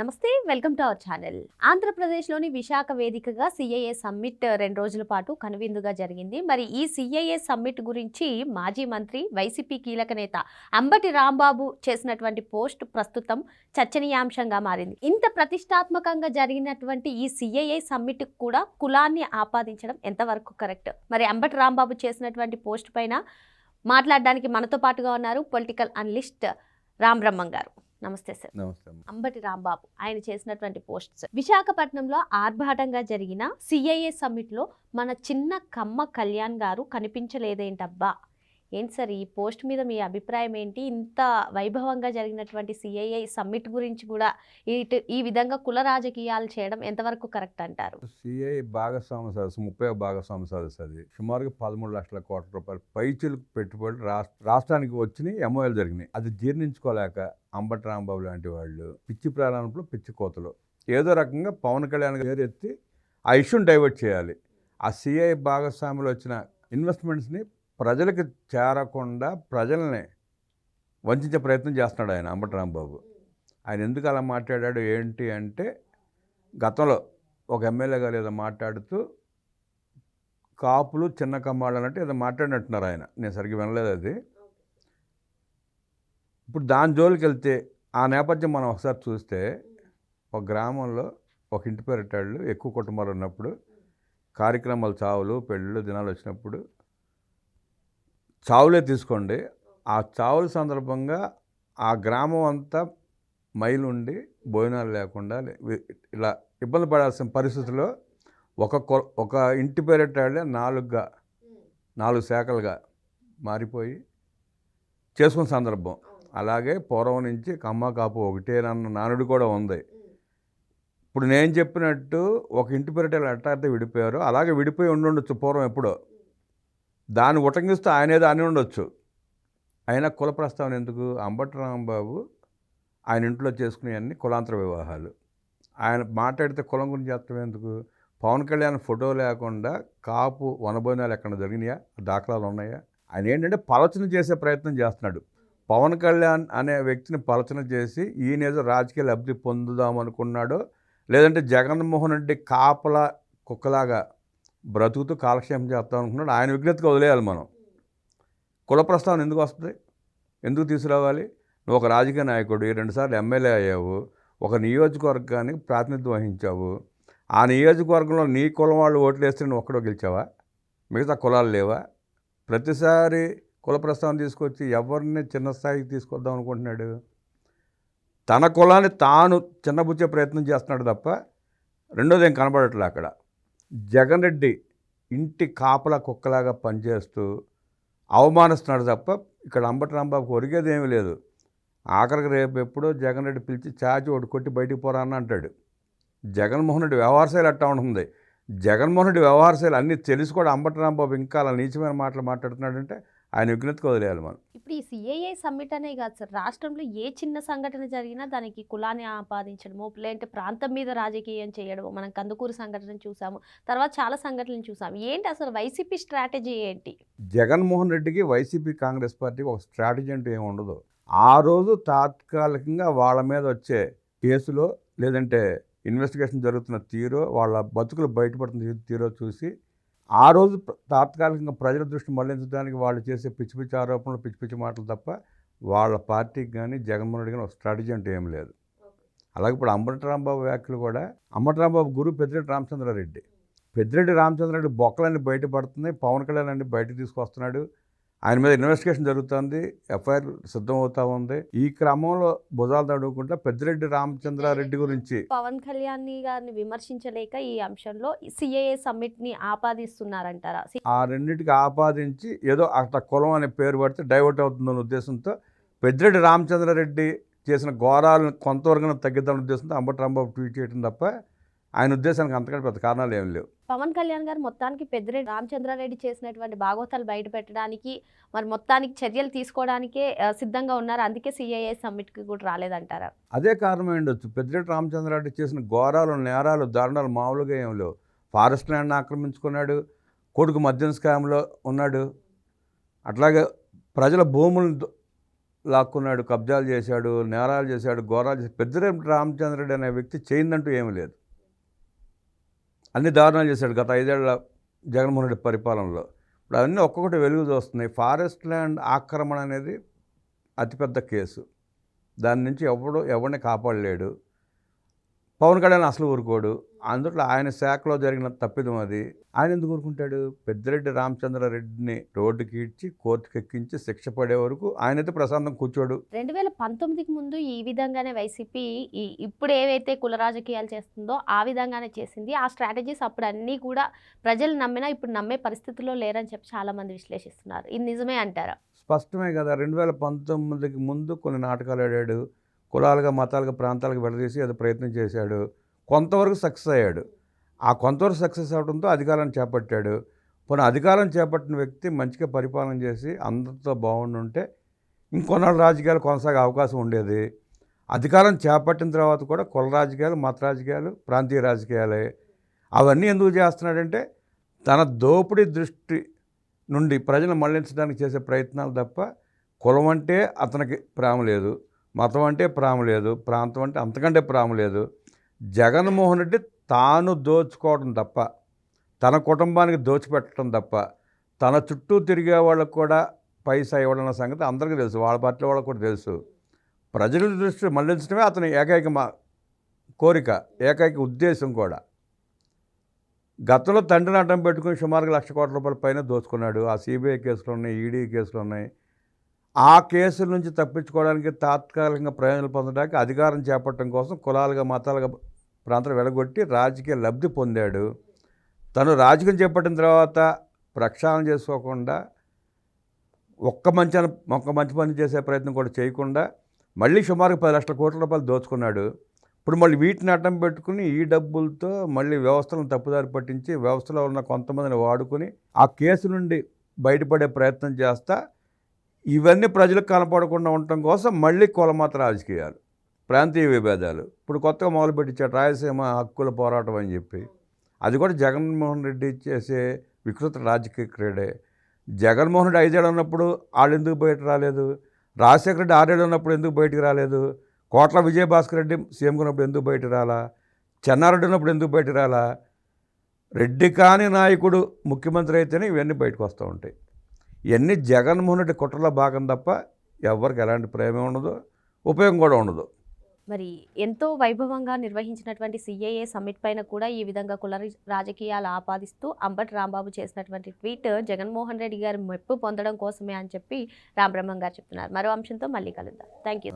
నమస్తే welcome to our channel. ఆంధ్రప్రదేశ్లోని విశాఖ వేదికగా సిఐఏ సమ్మిట్ రెండు రోజుల పాటు కనువిందుగా జరిగింది. మరి ఈ సిఐఏ సమ్మిట్ గురించి మాజీ మంత్రి వైసీపీ కీలక నేత అంబటి రాంబాబు చేసినటువంటి పోస్ట్ ప్రస్తుతం చర్చనీయాంశంగా మారింది. ఇంత ప్రతిష్టాత్మకంగా జరిగినటువంటి ఈ సిఐఏ సమ్మిట్ కూడా కులాన్ని ఆపాదించడం ఎంతవరకు కరెక్ట్? మరి అంబటి రాంబాబు చేసినటువంటి పోస్ట్ పైన మాట్లాడడానికి మనతో పాటుగా ఉన్నారు పొలిటికల్ అనలిస్ట్ రామ్ బ్రహ్మం గారు. నమస్తే సార్. అంబటి రాంబాబు ఆయన చేసినటువంటి పోస్ట్స్. విశాఖపట్నంలో ఆర్భాటంగా జరిగిన సిఐఏ సమ్మిట్లో మన చిన్న కమ్మ కళ్యాణ్ గారు కనిపించలేదేంటబ్బా? ఏంటి సార్ ఈ పోస్ట్ మీద మీ అభిప్రాయం ఏంటి? ఇంత వైభవంగా జరిగినటువంటి సిఐఐ సమ్మిట్ గురించి కూడా ఇటు ఈ విధంగా కుల రాజకీయాలు చేయడం ఎంతవరకు కరెక్ట్ అంటారు? సిఐ భాగస్వామ్య సదస్సు ముప్పై భాగస్వామ్య సదస్సు అది. సుమారుగా పదమూడు లక్షల కోట్ల రూపాయలు పైచులు పెట్టుబడి రాష్ట్ర రాష్ట్రానికి వచ్చినాయి ఎంఓఎల్ జరిగినాయి. అది జీర్ణించుకోలేక అంబటి రాంబాబు లాంటి వాళ్ళు పిచ్చి ప్రారంభంలో పిచ్చి కోతలు. ఏదో రకంగా పవన్ కళ్యాణ్ గారు ఎత్తి ఆ ఇష్యూని డైవర్ట్ చేయాలి. ఆ సిఐ భాగస్వామ్యంలో వచ్చిన ఇన్వెస్ట్మెంట్స్ని ప్రజలకు చేరకుండా ప్రజల్ని వంచే ప్రయత్నం చేస్తున్నాడు ఆయన అంబటి రాంబాబు. ఆయన ఎందుకు అలా మాట్లాడాడు ఏంటి అంటే గతంలో ఒక ఎమ్మెల్యే గారు ఏదో మాట్లాడుతూ కాపులు చిన్న కమ్మాళ్ళు అన్నట్టు ఏదో మాట్లాడినట్టున్నారు ఆయన. నేను సరిగ్గా వినలేదు అది. ఇప్పుడు దాని జోలికి వెళ్తే ఆ నేపథ్యం మనం ఒకసారి చూస్తే ఒక గ్రామంలో ఒక ఇంటి పేరటాళ్ళు ఎక్కువ కుటుంబాలు ఉన్నప్పుడు కార్యక్రమాలు చావులు పెళ్ళిళ్ళు దినాలు వచ్చినప్పుడు చావులే తీసుకోండి. ఆ చావుల సందర్భంగా ఆ గ్రామం అంతా మైలుండి భోజనాలు లేకుండా ఇలా ఇబ్బంది పడాల్సిన పరిస్థితిలో ఒక ఒక ఇంటి పేరటాళ్ళే నాలుగుగా నాలుగు శాఖలుగా మారిపోయి చేసుకున్న సందర్భం. అలాగే పూర్వం నుంచి కమ్మ కాపు ఒకటేనన్న నానుడు కూడా ఉంది. ఇప్పుడు నేను చెప్పినట్టు ఒక ఇంటి పేరటాలు అయితే విడిపోయారో. అలాగే విడిపోయి ఉండుండొచ్చు పూర్వం ఎప్పుడో. దాన్ని ఉటంకిస్తూ ఆయన ఏదో అని ఉండొచ్చు. అయినా కుల ప్రస్తావన ఎందుకు? అంబటి రాంబాబు ఆయన ఇంట్లో చేసుకునే అన్ని కులాంతర వివాహాలు. ఆయన మాట్లాడితే కులం గురించి చెప్పడం ఎందుకు? పవన్ కళ్యాణ్ ఫోటో లేకుండా కాపు వనభోజనాలు ఎక్కడ జరిగినాయా? దాఖలాలు ఉన్నాయా? ఆయన ఏంటంటే పలచన చేసే ప్రయత్నం చేస్తున్నాడు. పవన్ కళ్యాణ్ అనే వ్యక్తిని పలచన చేసి ఈయన ఏదో రాజకీయ లబ్ధి పొందుదాం అనుకున్నాడో లేదంటే జగన్మోహన్ రెడ్డి కాపలా కుక్కలాగా బ్రతుకుతూ కాలక్షేపం చేస్తాం అనుకున్నాడు ఆయన విజ్ఞతకు వదిలేయాలి మనం. కుల ప్రస్తావన ఎందుకు వస్తుంది? ఎందుకు తీసుకురావాలి? నువ్వు ఒక రాజకీయ నాయకుడు రెండుసార్లు ఎమ్మెల్యే అయ్యావు ఒక నియోజకవర్గానికి ప్రాతినిధ్యం వహించావు. ఆ నియోజకవర్గంలో నీ కులం వాళ్ళు ఓట్లు వేస్తే నువ్వు ఒక్కడో గెలిచావా? మిగతా కులాలు లేవా? ప్రతిసారి కుల ప్రస్తావన తీసుకొచ్చి ఎవరిని చిన్న స్థాయికి తీసుకొద్దాం అనుకుంటున్నాడు? తన కులాన్ని తాను చిన్నబుచ్చే ప్రయత్నం చేస్తున్నాడు తప్ప రెండోది ఏం కనబడట్లే అక్కడ. జగన్ రెడ్డి ఇంటి కాపలా కుక్కలాగా పనిచేస్తూ అవమానిస్తున్నాడు తప్ప ఇక్కడ అంబటి రాంబాబుకి ఒరిగేది ఏమీ లేదు. ఆఖరికి రేపు ఎప్పుడో జగన్ రెడ్డి పిలిచి చాచి ఒకటి కొట్టి బయటికి పోరా అని అంటాడు. జగన్మోహన్ రెడ్డి వ్యవహార శైలి అట్టా ఉంటుంది. జగన్మోహన్ రెడ్డి వ్యవహార శైలి అన్నీ తెలిసి కూడా అంబటి రాంబాబు ఇంకా అలా నీచమైన మాటలు మాట్లాడుతున్నాడంటే ఆయన విఘ్నతకు వదిలేయాలి మనం. ఇప్పుడు ఈ సిఐఏ సమ్మిట్ అనే కాదు సార్ రాష్ట్రంలో ఏ చిన్న సంఘటన జరిగినా దానికి కులాన్ని ఆపాదించడము లేదంటే ప్రాంతం మీద రాజకీయం చేయడము మనం కందుకూరు సంఘటన చూసాము తర్వాత చాలా సంఘటనలు చూసాము ఏంటి అసలు వైసీపీ స్ట్రాటజీ ఏంటి? జగన్మోహన్ రెడ్డికి వైసీపీ కాంగ్రెస్ పార్టీకి ఒక స్ట్రాటజీ అంటూ ఏమి ఉండదు. ఆ రోజు తాత్కాలికంగా వాళ్ళ మీద వచ్చే కేసులో లేదంటే ఇన్వెస్టిగేషన్ జరుగుతున్న తీరో వాళ్ళ బతుకులు బయటపడుతున్న తీరో చూసి ఆ రోజు తాత్కాలికంగా ప్రజల దృష్టి మళ్ళించడానికి వాళ్ళు చేసే పిచ్చి పిచ్చి ఆరోపణలు పిచ్చి పిచ్చి మాటలు తప్ప వాళ్ళ పార్టీకి కానీ జగన్మోహన్ రెడ్డి కానీ ఒక స్ట్రాటజీ అంటే ఏం లేదు. అలాగే ఇప్పుడు అంబటరాంబాబు వ్యాఖ్యలు కూడా అంబటరాంబాబు గురు పెద్దిరెడ్డి రామచంద్రారెడ్డి. పెద్దిరెడ్డి రామచంద్రారెడ్డి బొక్కలన్నీ బయటపడుతున్నాయి పవన్ కళ్యాణ్ అన్ని బయటకు తీసుకొస్తున్నాడు ఆయన మీద ఇన్వెస్టిగేషన్ జరుగుతుంది ఎఫ్ఐఆర్ సిద్ధం అవుతా ఉంది. ఈ క్రమంలో భుజాలు తడుకుంటా పెద్దిరెడ్డి రామచంద్రారెడ్డి గురించి పవన్ కళ్యాణ్ గారిని విమర్శించలేక ఈ అంశంలో సిఐఏ సమ్మిట్ని ఆపాదిస్తున్నారంటారా ఆ రెండింటికి ఆపాదించి ఏదో అట్లా కులం అనే పేరు పడితే డైవర్ట్ అవుతుందన్న ఉద్దేశంతో పెద్దిరెడ్డి రామచంద్రారెడ్డి చేసిన ఘోరాలను కొంతవరకు తగ్గిద్దామనే ఉద్దేశంతో అంబటి రాంబాబు ట్వీట్ చేయడం తప్ప ఆయన ఉద్దేశానికి అంతకంటే పెద్ద కారణాలు ఏం లేవు. పవన్ కళ్యాణ్ గారు మొత్తానికి పెద్దిరెడ్డి రామచంద్రారెడ్డి చేసినటువంటి భాగవతాలు బయట పెట్టడానికి మరి మొత్తానికి చర్యలు తీసుకోవడానికే సిద్ధంగా ఉన్నారు. అందుకే సిఐఏ సమ్మిట్కి కూడా రాలేదంటారా? అదే కారణం ఉండొచ్చు. పెద్దిరెడ్డి రామచంద్రారెడ్డి చేసిన ఘోరాలు నేరాలు దారుణాలు మామూలుగా ఏం లేవు. ఫారెస్ట్ ల్యాండ్ ఆక్రమించుకున్నాడు కొడుకు మద్యం స్కామ్లో ఉన్నాడు అట్లాగే ప్రజల భూములను లాక్కున్నాడు కబ్జాలు చేశాడు నేరాలు చేశాడు ఘోరాలు చేశాడు. పెద్దిరెడ్డి రామచంద్రరెడ్డి అనే వ్యక్తి చేయిందంటూ ఏమీ లేదు. అన్ని దారుణాలు చేశాడు గత ఐదేళ్ళ జగన్మోహన్ రెడ్డి పరిపాలనలో. ఇప్పుడు అవన్నీ ఒక్కొక్కటి వెలుగు చూస్తున్నాయి. ఫారెస్ట్ ల్యాండ్ ఆక్రమణ అనేది అతిపెద్ద కేసు. దాని నుంచి ఎవడు ఎవరిని కాపాడలేడు. పవన్ కళ్యాణ్ అసలు ఊరుకోడు. అందులో ఆయన శాఖలో జరిగిన తప్పిదం అది. ఆయన ఎందుకు ఊరుకుంటాడు? పెద్దిరెడ్డి రామచంద్రారెడ్డిని రోడ్డుకి ఈడ్చి కోర్టుకి ఎక్కించి శిక్ష పడే వరకు ఆయనైతే ప్రశాంతం కూర్చోడు. రెండు వేల పంతొమ్మిదికి ముందు ఈ విధంగానే వైసీపీ ఇప్పుడు ఏవైతే కుల రాజకీయాలు చేస్తుందో ఆ విధంగానే చేసింది. ఆ స్ట్రాటజీస్ అప్పుడు అన్నీ కూడా ప్రజలు నమ్మినా ఇప్పుడు నమ్మే పరిస్థితుల్లో లేరని చెప్పి చాలా మంది విశ్లేషిస్తున్నారు. ఇది నిజమే అంటారా? స్పష్టమే కదా రెండు వేల పంతొమ్మిదికి ముందు కొన్ని నాటకాలు ఆడాడు. కులాలుగా మతాలుగా ప్రాంతాలకు విడదీసి అది ప్రయత్నం చేశాడు. కొంతవరకు సక్సెస్ అయ్యాడు. ఆ కొంతవరకు సక్సెస్ అవడంతో అధికారం చేపట్టాడు. పోనీ అధికారం చేపట్టిన వ్యక్తి మంచిగా పరిపాలన చేసి అందరితో బాగుండుంటే ఇంకొన్నాళ్ళు రాజకీయాలు కొనసాగే అవకాశం ఉండేది. అధికారం చేపట్టిన తర్వాత కూడా కుల రాజకీయాలు మత రాజకీయాలు ప్రాంతీయ రాజకీయాలే. అవన్నీ ఎందుకు చేస్తున్నాడంటే తన దోపిడీ దృష్టి నుండి ప్రజలను మళ్ళించడానికి చేసే ప్రయత్నాలు తప్ప కులం అంటే అతనికి ప్రేమ లేదు. మతం అంటే ప్రేమ లేదు ప్రాంతం అంటే అంతకంటే ప్రేమ లేదు. జగన్మోహన్ రెడ్డి తాను దోచుకోవడం తప్ప తన కుటుంబానికి దోచిపెట్టడం తప్ప తన చుట్టూ తిరిగే వాళ్ళకు కూడా పైసా ఇవ్వడం సంగతి అందరికీ తెలుసు వాళ్ళ పార్టీ వాళ్ళకు కూడా తెలుసు. ప్రజల దృష్టి మళ్ళించడమే అతని ఏకైక మా కోరిక ఏకైక ఉద్దేశం కూడా. గతంలో తండ్రిని అడ్డం పెట్టుకుని సుమారుగా లక్ష కోట్ల రూపాయల పైన దోచుకున్నాడు. ఆ సిబిఐ కేసులు ఉన్నాయి ఈడీ కేసులు ఉన్నాయి. ఆ కేసుల నుంచి తప్పించుకోవడానికి తాత్కాలికంగా ప్రయోజనాలు పొందడానికి అధికారం చేపట్టడం కోసం కులాలుగా మతాలుగా ప్రాంతాలు వెలగొట్టి రాజకీయ లబ్ధి పొందాడు. తను రాజకీయం చేపట్టిన తర్వాత ప్రక్షాళన చేసుకోకుండా ఒక్క మంచి ఒక్క మంచి పని చేసే ప్రయత్నం కూడా చేయకుండా మళ్ళీ సుమారుగా పది లక్షల కోట్ల రూపాయలు దోచుకున్నాడు. ఇప్పుడు మళ్ళీ వీటిని అడ్డం పెట్టుకుని ఈ డబ్బులతో మళ్ళీ వ్యవస్థలను తప్పుదారి పట్టించి వ్యవస్థలో ఉన్న కొంతమందిని వాడుకొని ఆ కేసు నుండి బయటపడే ప్రయత్నం చేస్తా ఇవన్నీ ప్రజలకు కనపడకుండా ఉండటం కోసం మళ్ళీ కులమత రాజకీయాలు ప్రాంతీయ విభేదాలు. ఇప్పుడు కొత్తగా మొదలుపెట్టించాడు రాయలసీమ హక్కుల పోరాటం అని చెప్పి. అది కూడా జగన్మోహన్ రెడ్డి చేసే వికృత రాజకీయ క్రీడే. జగన్మోహన్ రెడ్డి ఐదేళ్ళు ఉన్నప్పుడు వాళ్ళు ఎందుకు బయట రాలేదు? రాజశేఖర రెడ్డి ఆరేళ్ళు ఉన్నప్పుడు ఎందుకు బయటికి రాలేదు? కోట్ల విజయభాస్కర్ రెడ్డి సీఎంగా ఉన్నప్పుడు ఎందుకు బయట రాలా? చెన్నారెడ్డి ఉన్నప్పుడు ఎందుకు బయట రాలా? రెడ్డి కాని నాయకుడు ముఖ్యమంత్రి అయితేనే ఇవన్నీ బయటకు వస్తూ ఉంటాయి. ఇవన్నీ జగన్మోహన్ రెడ్డి కుట్రలో భాగం తప్ప ఎవరికి ఎలాంటి ప్రేమ ఉండదు ఉపయోగం కూడా ఉండదు. మరి ఎంతో వైభవంగా నిర్వహించినటువంటి సిఏఏ సమ్మిట్ పైన కూడా ఈ విధంగా కుల రాజకీయాలు ఆపాదిస్తూ అంబటి రాంబాబు చేసినటువంటి ట్వీట్ జగన్మోహన్ రెడ్డి గారి మెప్పు పొందడం కోసమే అని చెప్పి రామబ్రహ్మం గారు చెప్తున్నారు. మరో అంశంతో మళ్ళీ కలుద్దాం. Thank you